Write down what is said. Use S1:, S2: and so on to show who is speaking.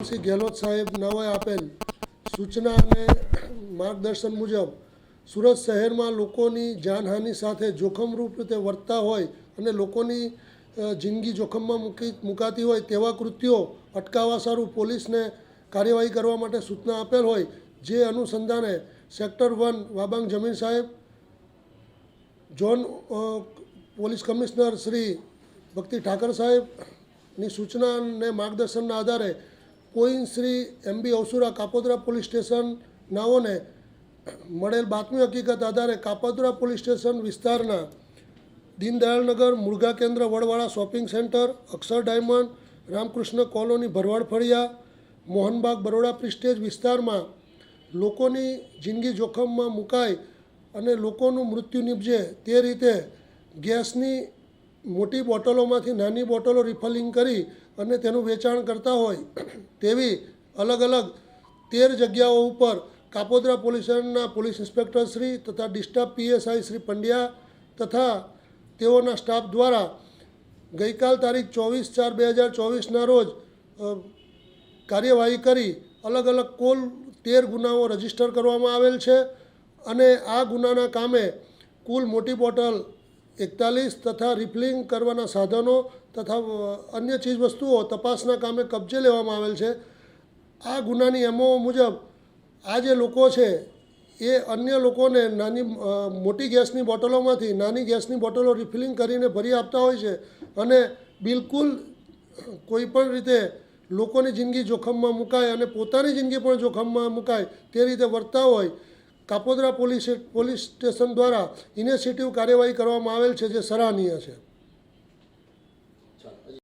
S1: શ્રી ગેહલોત સાહેબ નાઓએ આપેલ સૂચના અને માર્ગદર્શન મુજબ સુરત શહેરમાં લોકોની જાનહાનિ સાથે જોખમરૂપ રીતે વર્તતા હોય અને લોકોની જિંદગી જોખમમાં મૂકી, મુકાતી હોય તેવા કૃત્યો અટકાવવા સારું પોલીસને કાર્યવાહી કરવા માટે સૂચના આપેલ હોય, જે અનુસંધાને સેક્ટર વન વાબાંગ જમીન સાહેબ ઝોન પોલીસ કમિશનર શ્રી ભક્તિ ઠાકર સાહેબની સૂચના અને માર્ગદર્શનના આધારે પોઈન Shri M B Avasura Kapodara police station નાઓને મળેલ બાતમી હકીકત આધારે કાપોદરા પોલીસ સ્ટેશન વિસ્તારના દીનદયાળનગર, મુર્ગા કેન્દ્ર, Vadvala shopping centre, Akshar diamond, Ramkrishna colony, Bharwad Faliya, Mohanbag, Baroda prestige વિસ્તારમાં લોકોની જિંદગી જોખમમાં મુકાય અને લોકોનું મૃત્યુ નીપજે તે રીતે ગેસની મોટી બોટલોમાંથી નાની બોટલો રિફલિંગ કરી અને તેનું વેચાણ કરતા હોય, તેવી અલગ અલગ તેર જગ્યાઓ ઉપર કાપોદ્રા પોલીસના પોલીસ ઇન્સ્પેક્ટર શ્રી તથા ડિસ્ટર્બ પીએસઆઈ શ્રી પંડ્યા તથા તેઓના સ્ટાફ દ્વારા ગઈકાલ તારીખ ચોવીસ ચાર બે હજાર ચોવીસના રોજ કાર્યવાહી કરી અલગ અલગ કુલ તેર ગુનાઓ રજિસ્ટર કરવામાં આવેલ છે અને આ ગુનાના કામે કુલ મોટી બોટલ એકતાલીસ તથા રિફિલિંગ કરવાના સાધનો તથા અન્ય ચીજવસ્તુઓ તપાસના કામે કબજે લેવામાં આવેલ છે. આ ગુનાની એમઓ મુજબ આ જે લોકો છે, એ અન્ય લોકોને નાની મોટી ગેસની બોટલોમાંથી નાની ગેસની બોટલો રિફિલિંગ કરીને ભરી આપતા હોય છે અને બિલકુલ કોઈપણ રીતે લોકોની જિંદગી જોખમમાં મુકાય અને પોતાની જિંદગી પણ જોખમમાં મુકાય તે રીતે વર્તા હોય કાપોદ્રા પોલીસ પોલીસ સ્ટેશન દ્વારા ઇનિશિયેટિવ કાર્યવાહી કરવામાં આવેલ છે જે સરાહનીય છે.